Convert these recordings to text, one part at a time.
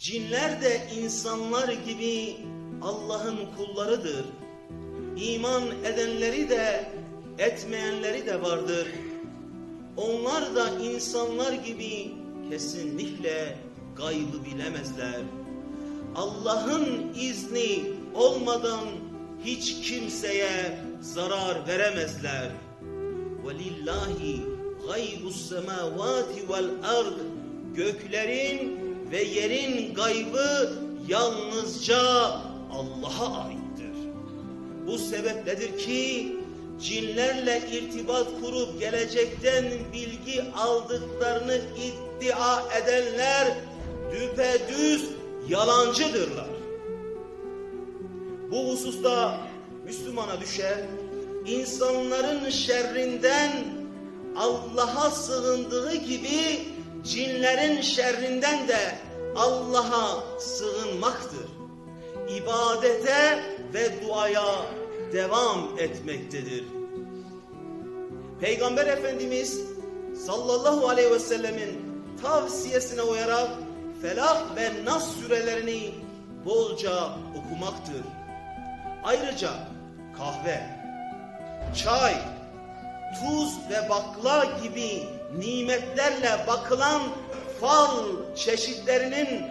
Cinler de insanlar gibi Allah'ın kullarıdır. İman edenleri de etmeyenleri de vardır. Onlar da insanlar gibi kesinlikle gaybı bilemezler. Allah'ın izni olmadan hiç kimseye zarar veremezler. Gaybus semavati vel ard göklerin ve yerin gaybı yalnızca Allah'a aittir. Bu sebepledir ki cinlerle irtibat kurup gelecekten bilgi aldıklarını iddia edenler düpedüz yalancıdırlar. Bu hususta Müslümana düşer insanların şerrinden Allah'a sığındığı gibi cinlerin şerrinden de Allah'a sığınmaktır. İbadete ve duaya devam etmektedir. Peygamber Efendimiz sallallahu aleyhi ve sellemin tavsiyesine uyarak Felak ve Nas surelerini bolca okumaktır. Ayrıca kahve, çay, tuz ve bakla gibi nimetlerle bakılan fal çeşitlerinin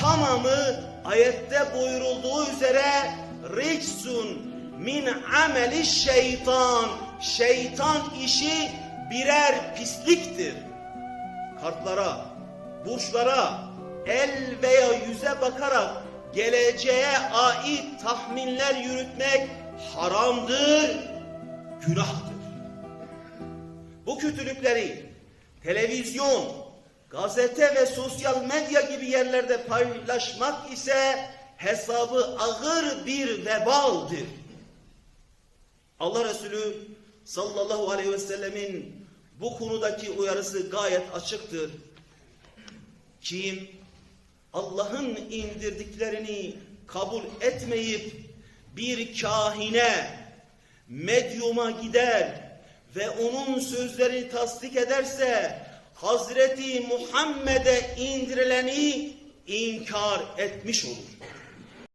tamamı ayette buyurulduğu üzere ricsun min ameli şeytan şeytan işi birer pisliktir. Kartlara, burçlara, el veya yüze bakarak geleceğe ait tahminler yürütmek haramdır, günahtır. Bu kötülükleri televizyon, gazete ve sosyal medya gibi yerlerde paylaşmak ise hesabı ağır bir vebaldir. Allah Resulü sallallahu aleyhi ve sellemin bu konudaki uyarısı gayet açıktır. Kim Allah'ın indirdiklerini kabul etmeyip bir kahine, medyuma gider ve onun sözlerini tasdik ederse Hazreti Muhammed'e indirileni inkar etmiş olur.